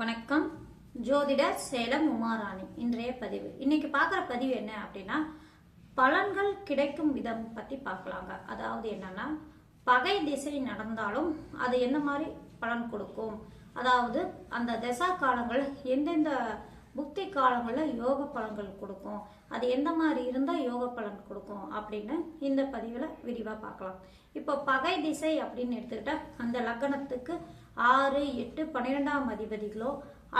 வணக்கம். ஜோதிடர் சேலம் உமாராணி. இன்றைய பதிவு. இன்னைக்கு பார்க்குற பதிவு என்ன அப்படின்னா பலன்கள் கிடைக்கும் விதம் பற்றி பார்க்கலாங்க. அதாவது என்னன்னா பகை திசை நடந்தாலும் அது என்ன மாதிரி பலன் கொடுக்கும்? அதாவது அந்த தசா காலங்கள் எந்தெந்த புக்தி காலங்களில் யோக பலன்கள் கொடுக்கும்? அது எந்த மாதிரி இருந்தால் யோக பலன் கொடுக்கும்? அப்படின்னு இந்த பதிவில் விரிவாக பார்க்கலாம். இப்போ பகை திசை அப்படின்னு எடுத்துக்கிட்டால் அந்த லக்கணத்துக்கு ஆறு எட்டு பன்னிரெண்டாம் அதிபதிகளோ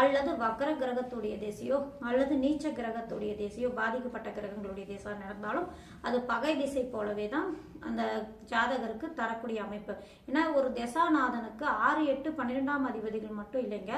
அல்லது வக்கர கிரகத்துடைய திசையோ அல்லது நீச்ச கிரகத்துடைய தேசியோ பாதிக்கப்பட்ட கிரகங்களுடைய தேசம் நடந்தாலும் அது பகை திசை போலவே தான் அந்த ஜாதகருக்கு தரக்கூடிய அமைப்பு. ஏன்னா ஒரு திசாநாதனுக்கு ஆறு எட்டு பன்னிரெண்டாம் அதிபதிகள் மட்டும் இல்லைங்க.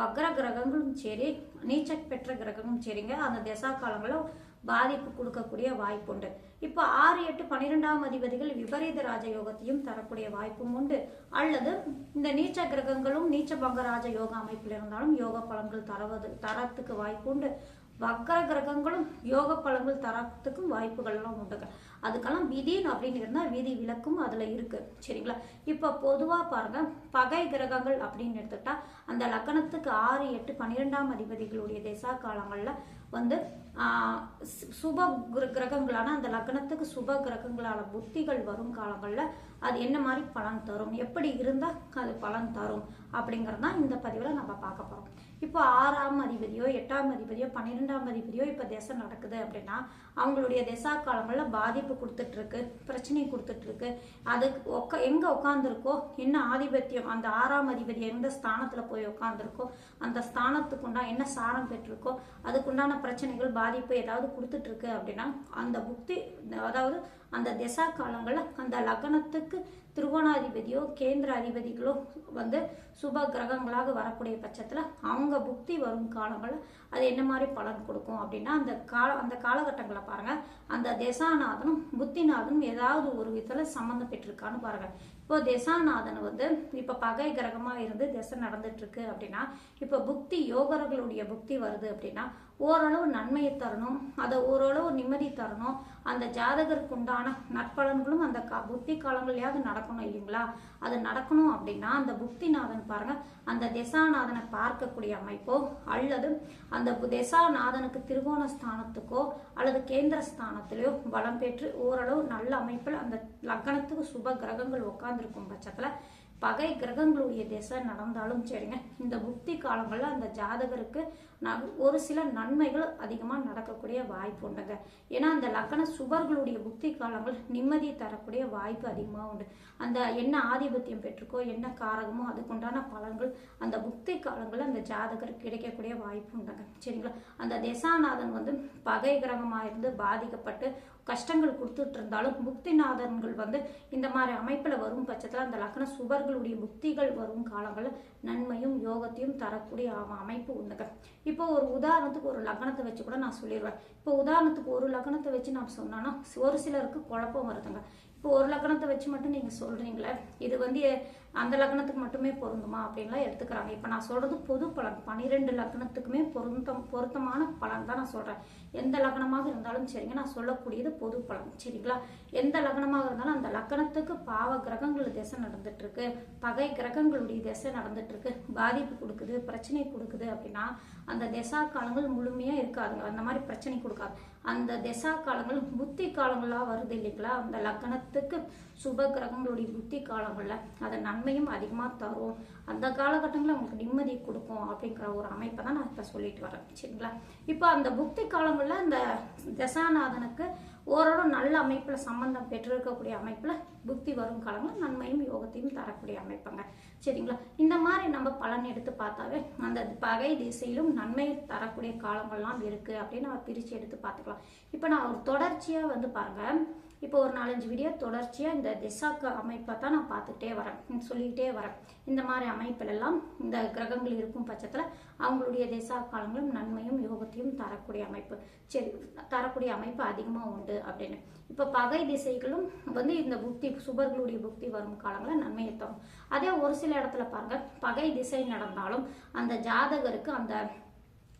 வக்ர கிரகங்களும் சரி நீச்ச பெற்ற கிரகமும் சரிங்க. அந்த திசா காலங்களும் பாதிப்பு கொடுக்கக்கூடிய வாய்ப்புண்டு. இப்போ ஆறு எட்டு பன்னிரெண்டாம் அதிபதிகள் விபரீத ராஜயோகத்தையும் தரக்கூடிய வாய்ப்பும் உண்டு. அல்லது இந்த நீச்ச கிரகங்களும் நீச்ச பங்க ராஜ யோக அமைப்பில் இருந்தாலும் யோக பலன்கள் தரவது தரத்துக்கு வாய்ப்பு உண்டு. வக்கர கிரகங்களும் யோக பலன்கள் தரத்துக்கும் வாய்ப்புகள்லாம் உண்டுங்க அதுக்கெல்லாம் விதின்னு அப்படின்னு இருந்தால் விதி விளக்கும் அதில் இருக்கு. சரிங்களா? இப்போ பொதுவாக பாருங்க பகை கிரகங்கள் அப்படின்னு எடுத்துக்கிட்டால் அந்த லக்கணத்துக்கு ஆறு எட்டு பன்னிரெண்டாம் அதிபதிகளுடைய திசா காலங்களில் வந்து சுப கிரகங்களான அந்த லக்னத்துக்கு சுப கிரகங்களான புத்திகள் வரும் காலங்களில் அது என்ன மாதிரி பலன் தரும்? எப்படி இருந்தால் அது பலன் தரும்? அப்படிங்கிறது தான் இந்த பதிவில் நம்ம பார்க்க போகிறோம் இப்போ ஆறாம் அதிபதியோ எட்டாம் அதிபதியோ பன்னிரெண்டாம் அதிபதியோ இப்போ திசை நடக்குது அப்படின்னா அவங்களுடைய திசா காலங்களில் பாதிப்பு கொடுத்துட்ருக்கு பிரச்சனை கொடுத்துட்ருக்கு. அதுக்கு அது உக்க எங்கே உட்காந்துருக்கோ என்ன ஆதிபத்தியம் அந்த ஆறாம் அதிபதி எந்த ஸ்தானத்தில் போய் உட்காந்துருக்கோ அந்த ஸ்தானத்துக்குண்டா என்ன சாரம் பெற்றிருக்கோ அதுக்குண்டான பிரச்சனைகள் பாதிப்பு ஏதாவது கொடுத்துட்டு இருக்கு அப்படின்னா அந்த புக்தி அதாவது அந்த திசா காலங்களில் அந்த லக்னத்துக்கு திருவோணாதிபதியோ கேந்திர அதிபதிகளோ வந்து சுப கிரகங்களாக வரக்கூடிய பட்சத்தில் அவங்க புக்தி வரும் காலங்களில் அது என்ன மாதிரி பலன் கொடுக்கும் அப்படின்னா அந்த கால அந்த காலகட்டங்களை பாருங்கள் அந்த திசாநாதனும் புத்திநாதனும் ஏதாவது ஒரு விதத்தில் சம்மந்தப்பட்டிருக்கான்னு பாருங்கள் இப்போ திசாநாதன் வந்து இப்போ பகை கிரகமாக இருந்து திசை நடந்துட்டுருக்கு அப்படின்னா இப்போ புக்தி யோகர்களுடைய புக்தி வருது அப்படின்னா ஓரளவு நன்மையை தரணும் அதை ஓரளவு நிம்மதி தரணும் அந்த ஜாதகருக்கு உண்டான நற்பலன்களும் அந்த கா புத்தி காலங்களையாவது நடக்கணும் இல்லைங்களா? அது நடக்கணும் அப்படின்னா அந்த புக்திநாதன் பாருங்க அந்த திசாநாதனை பார்க்கக்கூடிய அமைப்போ அல்லது அந்த திசாநாதனுக்கு திரிகோண ஸ்தானத்துக்கோ அல்லது கேந்திர ஸ்தானத்திலையோ பலம் பெற்று ஓரளவு நல்ல அமைப்பில் அந்த லக்னத்துக்கு சுப கிரகங்கள் உட்காந்துருக்கும் பட்சத்தில் பகை கிரகங்களுடைய திசை நடந்தாலும் சரிங்க. இந்த புக்தி காலங்களில் அந்த ஜாதகருக்கு ந- ஒரு சில நன்மைகள் அதிகமாக நடக்கக்கூடிய வாய்ப்பு உண்டுங்க. ஏன்னா அந்த லக்கண சுவர்களுடைய புக்தி காலங்கள் நிம்மதி தரக்கூடிய வாய்ப்பு அதிகமாக உண்டு. அந்த என்ன ஆதிபத்தியம் பெற்றுக்கோ என்ன காரகமோ அதுக்குண்டான பலன்கள் அந்த புக்தி காலங்களில் அந்த ஜாதகருக்கு கிடைக்கக்கூடிய வாய்ப்பு உண்டுங்க. சரிங்களா? அந்த திசாநாதன் வந்து பகை கிரகமாக இருந்து பாதிக்கப்பட்டு கஷ்டங்கள் கொடுத்துட்டு இருந்தாலும் புக்திநாதன்கள் வந்து இந்த மாதிரி அமைப்பில் வரும் பட்சத்தில் அந்த லக்ன சுபர்களுடைய புக்திகள் வரும் காலங்களில் நன்மையும் யோகத்தையும் தரக்கூடிய அமைப்பு உண்டுங்க இப்போ ஒரு உதாரணத்துக்கு ஒரு லக்னத்தை வச்சு கூட நான் சொல்லிடுவேன் இப்போ உதாரணத்துக்கு ஒரு லக்னத்தை வச்சு நான் சொன்னேன்னா ஒரு சிலருக்கு குழப்பம் வருதுங்க. இப்போ ஒரு லக்னத்தை வச்சு மட்டும் நீங்கள் சொல்கிறீங்களே இது வந்து அந்த லக்னத்துக்கு மட்டுமே பொருந்துமா அப்படின்லாம் எடுத்துக்கிறாங்க. இப்போ நான் சொல்கிறது பொது பலன். பன்னிரெண்டு லக்னத்துக்குமே பொருந்தம் பொருத்தமான பலன் தான் நான் சொல்கிறேன் எந்த லக்னமாக இருந்தாலும் சரிங்க நான் சொல்லக்கூடியது பொது பலன். சரிங்களா? எந்த லக்னமாக இருந்தாலும் அந்த லக்னத்துக்கு பாவ கிரகங்கள் திசை நடந்துட்டு இருக்கு பகை கிரகங்களுடைய திசை நடந்துட்டு இருக்கு பாதிப்பு கொடுக்குது பிரச்சனை கொடுக்குது அப்படின்னா அந்த திசா காலங்கள் முழுமையா இருக்காதுங்க. அந்த மாதிரி பிரச்சனை கொடுக்காது. அந்த திசா காலங்கள் புத்தி காலங்களாக வருது இல்லைங்களா? அந்த லக்கணத்துக்கு சுப கிரகங்களுடைய புத்தி காலங்களில் அதை நன்மையும் அதிகமாக தரும். அந்த காலகட்டங்களில் உங்களுக்கு நிம்மதி கொடுக்கும் அப்படிங்கிற ஒரு அமைப்பை தான் நான் இப்போ சொல்லிட்டு வரேன். சரிங்களா? இப்போ அந்த புத்தி காலங்களில் அந்த தசாநாதனுக்கு ஓரளவு நல்ல அமைப்பில் சம்பந்தம் பெற்றிருக்கக்கூடிய அமைப்பில் புக்தி வரும் காலங்கள் நன்மையும் யோகத்தையும் தரக்கூடிய அமைப்புங்க. சரிங்களா? இந்த மாதிரி நம்ம பலன் எடுத்து பார்த்தாவே அந்த பகை திசையிலும் நன்மை தரக்கூடிய காலங்கள்லாம் இருக்குது அப்படின்னு நம்ம பிரித்து எடுத்து பார்த்துக்கலாம். இப்போ நான் ஒரு தொடர்ச்சியாக வந்து பாருங்கள் இப்போ ஒரு நாலஞ்சு வீடியோ தொடர்ச்சியாக இந்த திசாக்கு அமைப்பை தான் நான் பார்த்துக்கிட்டே வரேன். சொல்லிக்கிட்டே வரேன். இந்த மாதிரி அமைப்பிலெல்லாம் இந்த கிரகங்கள் இருக்கும் பட்சத்தில் அவங்களுடைய திசா காலங்களும் நன்மையும் யோகத்தையும் தரக்கூடிய அமைப்பு. சரி தரக்கூடிய அமைப்பு அதிகமாக உண்டு அப்படின்னு. இப்போ பகை திசைகளும் வந்து இந்த புக்தி சுபர்களுடைய புக்தி வரும் காலங்களில் நன்மையை தரும். அதே ஒரு சில இடத்துல பாருங்கள் பகை திசை நடந்தாலும் அந்த ஜாதகருக்கு அந்த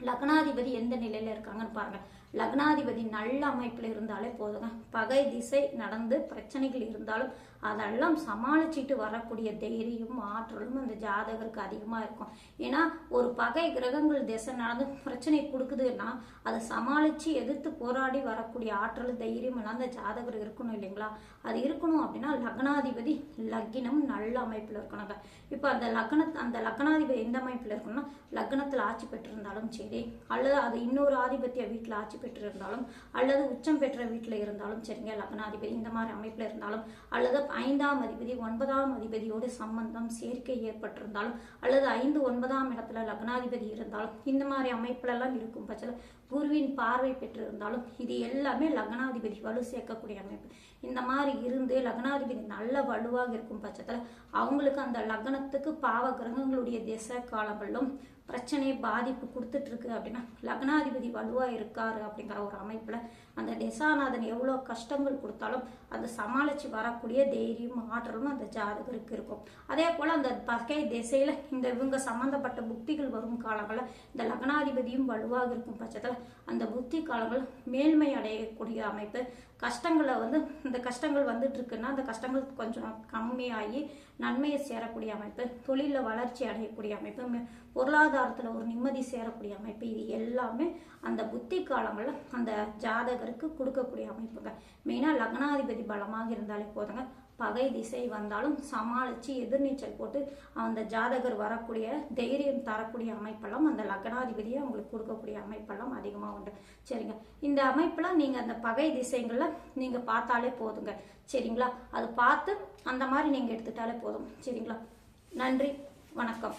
லக்னாதிபதி எந்த நிலையில் இருக்காங்கன்னு பாருங்கள் லக்னாதிபதி நல்ல அமைப்பில் இருந்தாலே போதுங்க. பகை திசை நடந்து பிரச்சனைகள் இருந்தாலும் அதெல்லாம் சமாளிச்சுட்டு வரக்கூடிய தைரியம் ஆற்றலும் அந்த ஜாதகருக்கு அதிகமாக இருக்கும். ஏன்னா ஒரு பகை கிரகங்கள் திசை நடந்து பிரச்சனை கொடுக்குதுன்னா அதை சமாளித்து எதிர்த்து போராடி வரக்கூடிய ஆற்றல் தைரியம் எல்லாம் அந்த ஜாதகர் இருக்கணும் இல்லைங்களா? அது இருக்கணும் அப்படின்னா லக்னாதிபதி லக்கினம் நல்ல அமைப்பில் இருக்கணுங்க. இப்போ அந்த லக்ன அந்த லக்னாதிபதி எந்த அமைப்பில் இருக்கணும்னா லக்னத்தில் ஆட்சி பெற்றிருந்தாலும் சரி அல்லது அது இன்னொரு ஆதிபத்திய வீட்டில் ஆட்சி பெற்றிருந்தாலும் அல்லது உச்சம் பெற்ற வீட்டில் இருந்தாலும் சரிங்க லக்னாதிபதி இந்த மாதிரி அமைப்பில் இருந்தாலும் அல்லது ஐந்தாம் அதிபதி ஒன்பதாம் அதிபதியோடு சம்பந்தம் சேர்க்கை ஏற்பட்டிருந்தாலும் அல்லது ஐந்து ஒன்பதாம் இடத்துல லக்னாதிபதி இருந்தாலும் இந்த மாதிரி அமைப்புலெல்லாம் இருக்கும் பட்சத்தில் குருவின் பார்வை பெற்றிருந்தாலும் இது எல்லாமே லக்னாதிபதி வலு சேர்க்கக்கூடிய அமைப்பு. இந்த மாதிரி இருந்து லக்னாதிபதி நல்ல வலுவாக இருக்கும் பட்சத்தில் அவங்களுக்கு அந்த லக்னத்துக்கு பாவ கிரகங்களுடைய திசை காலங்களும் பிரச்சனை பாதிப்பு கொடுத்துட்டு இருக்கு அப்படின்னா லக்னாதிபதி வலுவாக இருக்காரு அப்படிங்கிற ஒரு அமைப்பில் அந்த திசாநாதன் எவ்வளோ கஷ்டங்கள் கொடுத்தாலும் அதை சமாளித்து வரக்கூடிய தைரியம் ஆற்றலும் அந்த ஜாதகருக்கு இருக்கும். அதே போல் அந்த பகை திசையில் இந்த இவங்க சம்மந்தப்பட்ட புக்திகள் வரும் காலங்களில் இந்த லக்னாதிபதியும் வலுவாக இருக்கும் பட்சத்தில் அந்த புத்தி காலங்கள் மேல்மை அடையக்கூடிய அமைப்பு கஷ்டங்களை வந்து இந்த கஷ்டங்கள் வந்துட்டு இருக்குன்னா அந்த கஷ்டங்கள் கொஞ்சம் கம்மியாகி நன்மையை சேரக்கூடிய அமைப்பு தொழிலில் வளர்ச்சி அடையக்கூடிய அமைப்பு பொருளாதாரத்தில் ஒரு நிம்மதி சேரக்கூடிய அமைப்பு இது எல்லாமே அந்த புத்தி காலங்களில் அந்த ஜாதகருக்கு கொடுக்கக்கூடிய அமைப்புங்க. மெயினாக லக்னாதிபதி பலமாக இருந்தாலே போதுங்க. பகை திசை வந்தாலும் சமாளித்து எதிர்நீச்சல் போட்டு அந்த ஜாதகர் வரக்கூடிய தைரியம் தரக்கூடிய அமைப்பெல்லாம் அந்த லக்னாதிபதியை அவங்களுக்கு கொடுக்கக்கூடிய அமைப்பெல்லாம் அதிகமாக உண்டு. சரிங்க. இந்த அமைப்பெல்லாம் நீங்கள் அந்த பகை திசைங்களில் நீங்கள் பார்த்தாலே போதுங்க. சரிங்களா? அது பார்த்து அந்த மாதிரி நீங்கள் எடுத்துட்டாலே போதும். சரிங்களா? நன்றி. வணக்கம்.